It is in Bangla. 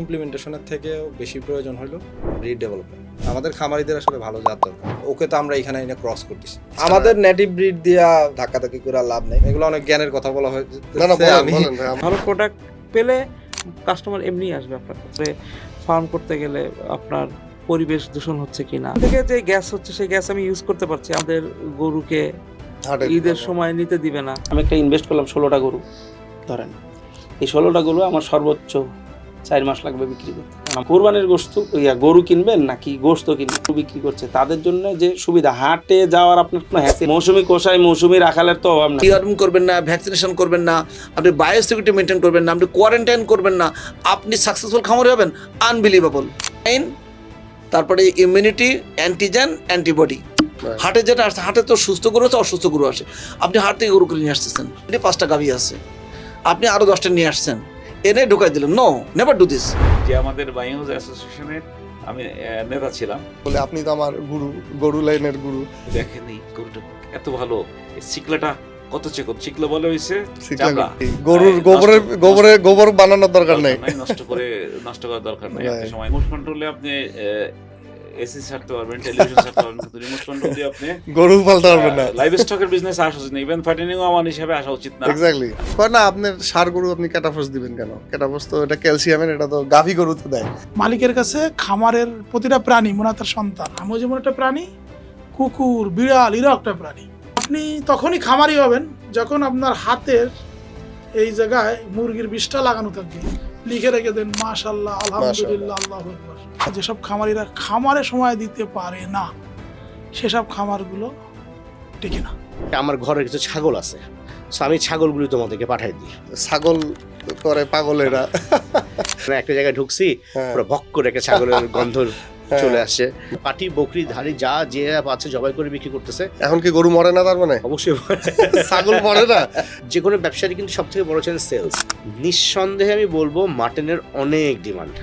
ইমপ্লিমেন্টেশনের থেকেও বেশি প্রয়োজন হলো ব্রিড ডেভেলপমেন্ট আমাদের খামারিদের আসলে ভালো জাত দরকার। ওকে তো আমরা এখানে এনে ক্রস করতেছি। আমাদের নেটিভ ব্রিড দিয়া ধাক্কাধাক্কি করে লাভ নেই। এগুলো অনেক জ্ঞানের কথা বলা হয়েছে। না না বলেন, আমি ভালো প্রোডাক্ট পেলে কাস্টমার এমনি আসবে আপনার কাছে। ফার্ম করতে গেলে আপনার পরিবেশ দূষণ হচ্ছে কিনা থেকে যে গ্যাস হচ্ছে সেই গ্যাস আমি ইউজ করতে পারছি। আমাদের গরুকে ঈদের সময় নিতে দিবে না। আমি একটা ইনভেস্ট করলাম ষোলোটা গরু ধরেন। এই ষোলোটা গরু আমার সর্বোচ্চ চার মাস লাগবে বিক্রি করতে। কোরবানির গোস্ত ইয়া গরু কিনবেন নাকি গোস্ত কিনবেন? বিক্রি করছে। তাদের জন্য যে সুবিধা হাটে যাওয়ার আপনার কোনো হ্যাসি মৌসুমি কোষায় মৌসুমি রাখালের তো অভাব না করবেন না ভ্যাকসিনেশন করবেন না আপনি বায়োসিকিউরিটি মেনটেন করবেন না আপনি কোয়ারেন্টাইন করবেন না আপনি সাকসেসফুল খামারে হবেন আনবিলিভেবল আইন তারপরে ইমিউনিটি অ্যান্টিজেন অ্যান্টিবডি হাটে যেটা আসছে হাটে তো সুস্থ গরু আছে অসুস্থ গরু আসে। আপনি হাট থেকে গরু কিনে নিয়ে আসতেছেন। পাঁচটা গাভি আছে। আপনি আরও দশটা নিয়ে আসছেন। এনে ঢুকাই দিলেন নো নেভার ডু দিস যে আমাদের বায়ুজ অ্যাসোসিয়েশনের আমি নেতা ছিলাম। বলে আপনি তো আমার গুরু গরু লাইনের গুরু। দেখেন এই গরুটা এত ভালো। এই চিকলাটা কত চেকন? চিকলা বলে হইছে গরুর গোবরে গোবরের গোবরে গোবর বানানোর দরকার নাই। নষ্ট করে নষ্ট করার দরকার নাই। সময় রিমোট কন্ট্রোলে আপনি এসি ছাড়তে পারবেন টেলিভিশন ছাড়তে পারবেন কিন্তু রিমোট কন্ট্রোল দিয়ে আপনি? গরু পালতে পারবেন না। লাইভ স্টকের বিজনেস আসা উচিত না ইভেন ফাইটেনিং আমার হিসাবে আসা উচিত না। এক্স্যাক্টলি কয় না আপনার সার গরু আপনি ক্যাটাফস দিবেন কেন? ক্যাটাফস তো এটা ক্যালসিয়ামের এটা তো গাভী গরুতে দেয়। মালিকের কাছে খামারের প্রতিটা প্রাণী মনে হয় তার সন্তান। আমিও যেমন একটা প্রাণী কুকুর বিড়াল এরাও একটা প্রাণী। আপনি তখনই খামারি হবেন যখন আপনার হাতের এই জায়গায় মুরগির বিষটা লাগানো থাকবে লিখে রেখে দেন মাশাল্লাহ আলহামদুলিল্লাহ আল্লাহ আকবার। যেসব খামারিরা খামারে সময় দিতে পারে না সেসব খামারগুলো টিকে না। আমার ঘরে কিছু ছাগল আছে সো আমি ছাগলগুলি তোমাদেরকে পাঠাই দিই। ছাগল করে পাগলেরা। একটা জায়গায় ঢুকছি পুরো ভক করে একটা ছাগলের গন্ধ। চলে আসছে পাটি বকরি ধারি যা যে আছে জবাই করে বিক্রি করতেছে। এখন কি গরু মরে না তার মানে? অবশ্যই ছাগল মরে না? যে কোনো ব্যবসায়ী কিন্তু সব থেকে বড় চ্যালেঞ্জ সেলস নিঃসন্দেহে আমি বলব মাটনের অনেক ডিমান্ড